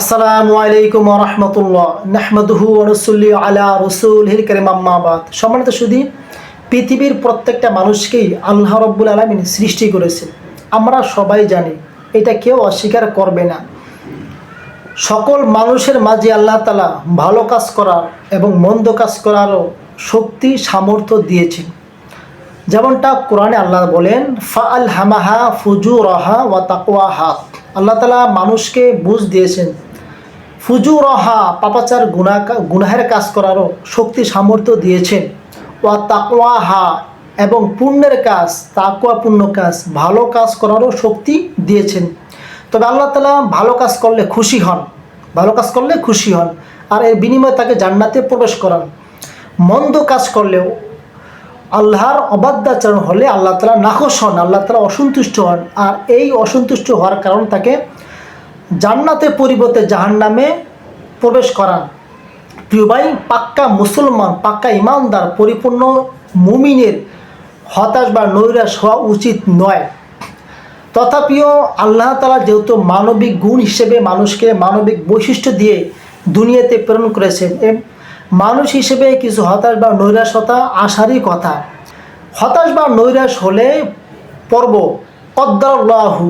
আসসালামু আলাইকুম রহমতুল্লাহ। নাহমাদুহু রসুল্লি আলা রসুল হিল করিম আম্মাবাদ সম্মানিত শুধু পৃথিবীর প্রত্যেকটা মানুষকেই আল্লাহ রব্বুল আলমিন সৃষ্টি করেছে আমরা সবাই জানি, এটা কেউ অস্বীকার করবে না। সকল মানুষের মাঝে আল্লাহ তালা ভালো কাজ করার এবং মন্দ কাজ করারও শক্তি, সামর্থ্য দিয়েছেন। যেমনটা কোরআনে আল্লাহ বলেন ফা আল হামাহা ফুজু রহা ওয়া তাকওয়া হাক আল্লাহ তালা মানুষকে বুঝ দিয়েছেন। ফুজু রহা পাপাচার গুণা গুনাহের কাজ করারও শক্তি সামর্থ্য দিয়েছেন। ওয়া তাকওয়া হা এবং পুণ্যের কাজ তাকুয়া পুণ্য কাজ, ভালো কাজ করারও শক্তি দিয়েছেন। তবে আল্লাহ তালা ভালো কাজ করলে খুশি হন। ভালো কাজ করলে খুশি হন। আর এর বিনিময়ে তাকে জান্নাতে প্রবেশ করান। মন্দ কাজ করলেও আল্লাহর অবাধ্যাচরণ হলে আল্লাহ তালা নাখোশ হন, আল্লাহ তালা অসন্তুষ্ট হন। আর এই অসন্তুষ্ট হওয়ার কারণ তাকে জান্নাতে পরিবর্তে জাহান নামে প্রবেশ করান। প্রিয় ভাই, পাক্কা মুসলমান, পাক্কা ইমানদার, পরিপূর্ণ মুমিনের হতাশ বা নৈরাশ হওয়া উচিত নয়। তথাপিও আল্লাহ তালা যেহেতু মানবিক গুণ হিসেবে মানুষকে মানবিক বৈশিষ্ট্য দিয়ে দুনিয়াতে প্রেরণ করেছেন মানুষ হিসেবে কিছু হতাশ বা নৈরাশতা আসারই কথা। হতাশ বা নৈরাশ হলে পর্ব, কদ্দারল্লাহু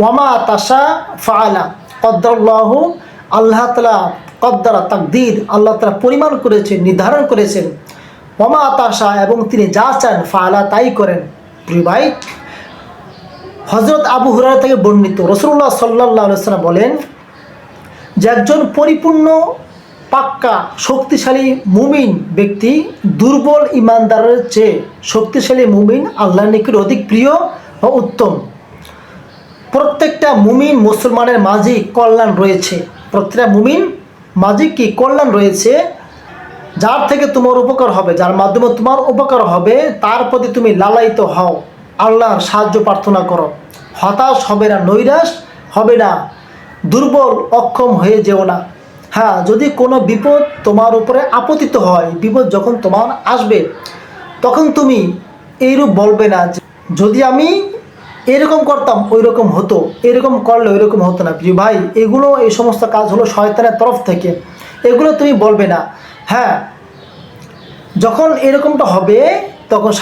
ওয়ামা তাসা ফাআলা কদ্দারল্লাহু আল্লাহ তালা কদ্দারা তাকদির আল্লাহ তালা পরিমাণ করেছেন, নির্ধারণ করেছেন। ওয়ামা তাসা এবং তিনি যা চান, ফাআলা তাই করেন। প্রিয় ভাই হজরত আবু হুরার থেকে বর্ণিত রসুল্লাহ সাল্লাহ সাল্লাম বলেন, যে একজন পরিপূর্ণ পাক্কা, শক্তিশালী, মুমিন ব্যক্তি, দুর্বল ইমানদারের চেয়ে শক্তিশালী মুমিন আল্লাহ নিকট অধিক প্রিয় ও উত্তম। প্রত্যেকটা মুমিন মুসলমানের মাঝেই কল্যাণ রয়েছে। প্রত্যেকটা মুমিন মাঝে কি কল্যাণ রয়েছে? যার থেকে তোমার উপকার হবে, যার মাধ্যমে তোমার উপকার হবে, তার প্রতি তুমি লালায়িত হও। আল্লাহর সাহায্য প্রার্থনা করো। হতাশ হবে না, নৈরাশ হবে না। দুর্বল, অক্ষম হয়ে যেও না। হ্যাঁ যদি কোনো বিপদ তোমার উপরে আপতিত হয়, বিপদ যখন তোমার আসবে, তখন তুমি এইরূপ বলবে না যদি আমি এরকম করতাম ওই রকম হতো, এরকম করলে ওই রকম হতো না। প্রিয় ভাই, এগুলো এই সমস্ত কাজ হলো শয়তানের তরফ থেকে। এগুলো তুমি বলবে না। হ্যাঁ যখন এরকমটা হবে, তখন